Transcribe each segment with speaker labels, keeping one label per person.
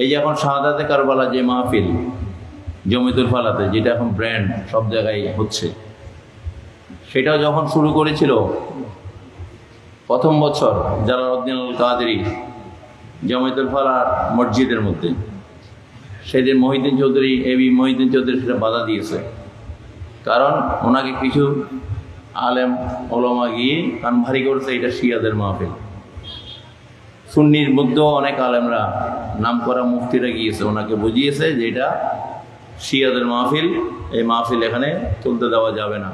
Speaker 1: এই যে এখন শাহাদাতে কারবালা যে মাহফিল, জমিতুল ফালাতে, যেটা এখন ব্র্যান্ড সব জায়গায় হচ্ছে, সেটাও যখন শুরু করেছিল, প্রথম বছর জালালউদ্দিন আল কাদেরি জমিতুল ফালার মসজিদের মধ্যে, সেদিন মহিউদ্দিন চৌধুরী এবি মহিউদ্দিন চৌধুরী সেটা বাধা দিয়েছে। কারণ ওনাকে কিছু আলেম, ওলমা গিয়ে কান ভারী করছে, এটা শিয়াদের মাহফিল। সুন্নির মধ্যেও অনেক আলেমরা নাম করা মুফতিরা গিয়েছে, ওনাকে বুঝিয়েছে যে এটা শিয়াদের মাহফিল, এই মাহফিল এখানে তুলতে দেওয়া যাবে না।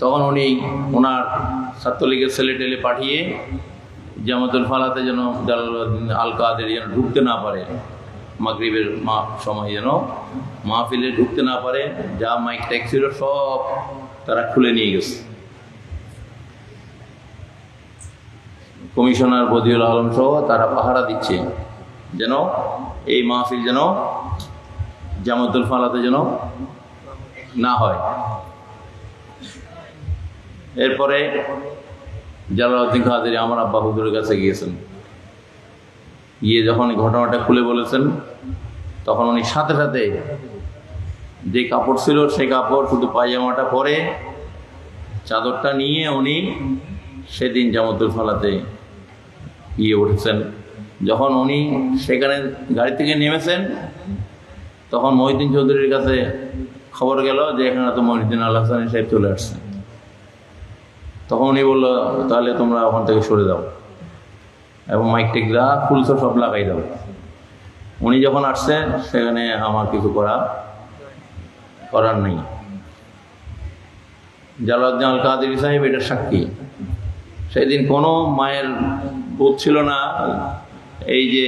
Speaker 1: তখন উনি ওনার ছাত্রলীগের ছেলে টেলে পাঠিয়ে জামাতুল ফালাতে যেন জালালউদ্দিন আল কাদের যেন ঢুকতে না পারে, মাগরিবের মা, সময় যেন মাহফিলে ঢুকতে না পারে, যা মাইক ট্যাক ছিল সব তারা খুলে নিয়ে গেছে। কমিশনার বদিউল আলম সহ তারা পাহারা দিচ্ছে। যেন এই মাহফিল যেন জামাতুল ফালাতে যেন না হয়। এরপরে জালালউদ্দিন কাদের আমার আব্বা হুজুরের কাছে গিয়েছেন। গিয়ে যখন ঘটনাটা খুলে বলেছেন, তখন উনি সাথে সাথে যে কাপড় ছিল সেই কাপড়, শুধু পায়জামাটা পরে চাদরটা নিয়ে উনি সেদিন জামতুল ফালাতে গিয়ে উঠেছেন। যখন উনি সেখানে গাড়ি থেকে নেমেছেন, তখন মহিউদ্দিন চৌধুরীর কাছে খবর গেল যে এখানে তো মহিউদ্দিন আল্লাহ হাসানি সাহেব চলে আসছেন তখন উনি বলল, তাহলে তোমরা ওখান থেকে সরে দাও এবং মাইক টেক যা খুলছো সব লাগাই দাও। উনি যখন আসছেন সেখানে আমার কিছু করা, করার নেই। জালাউদ্দিন আল কাদের সাহেব এটার সাক্ষী। সেদিন কোনো মায়ের বোধ ছিল না, এই যে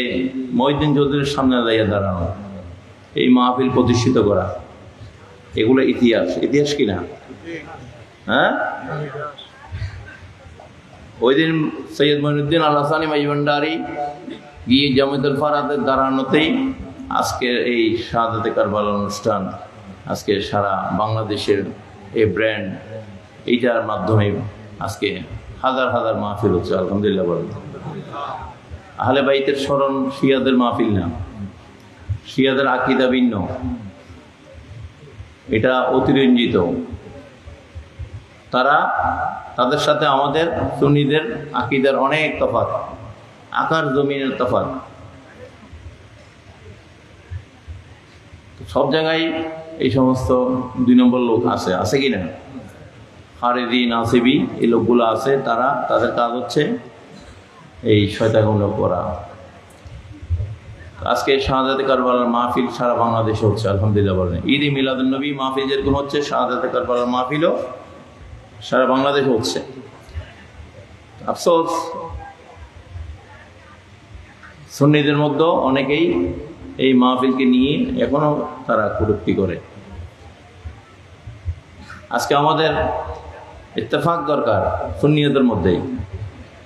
Speaker 1: মহিউদ্দিন চৌধুরীর সামনে দাঁড়িয়ে দাঁড়ানো, এই মাহফিল প্রতিষ্ঠিত করা, এগুলো ইতিহাস। ইতিহাস কি না? হ্যাঁ? ওই দিন সৈয়দ মহিনুদ্দিন আল হাসানি মাইভান্ডারি গিয়ে জামিদুল ফারাদের দাঁড়ানোতেই আজকের এই শাহাদাতে কারবাল অনুষ্ঠান, আজকে সারা বাংলাদেশের এই ব্র্যান্ড এইটার মাধ্যমে আজকে হাজার হাজার মাহফিল হচ্ছে, আলহামদুলিল্লাহ বলেন। আহলে বাইতের স্মরণ শিয়াদের মাহফিল না। শিয়াদের আকিদা ভিন্ন। এটা অতিরঞ্জিত। তারা তাদের সাথে আমাদের সুন্নিদের আকিদার অনেক তফাৎ। আকার জমিনের তফাৎ। সব জায়গায় এই সমস্ত দুই নম্বর লোক আছে আছে কি না? হারেদি নাসিবি, এই লোকগুলো আছে, তারা, তাদের কাজ হচ্ছে এই শয়তাগুলো করা। আজকে শাহাদাতে কারবালার মাহফিল সারা বাংলাদেশে হচ্ছে, আলহামদুলিল্লাহ বলেন। ঈদ ই মিলাদুলনবী মাহফিল যেরকম হচ্ছে, শাহাদাতে কারবালার মাহফিলও সারা বাংলাদেশে হচ্ছে। আফসোস, সুন্নিদের মধ্যে অনেকেই এই মাহফিলকে নিয়ে এখনও তারা কটূক্তি করে। আজকে আমাদের ইত্তেফাক দরকার সুন্নিয়তের মধ্যেই।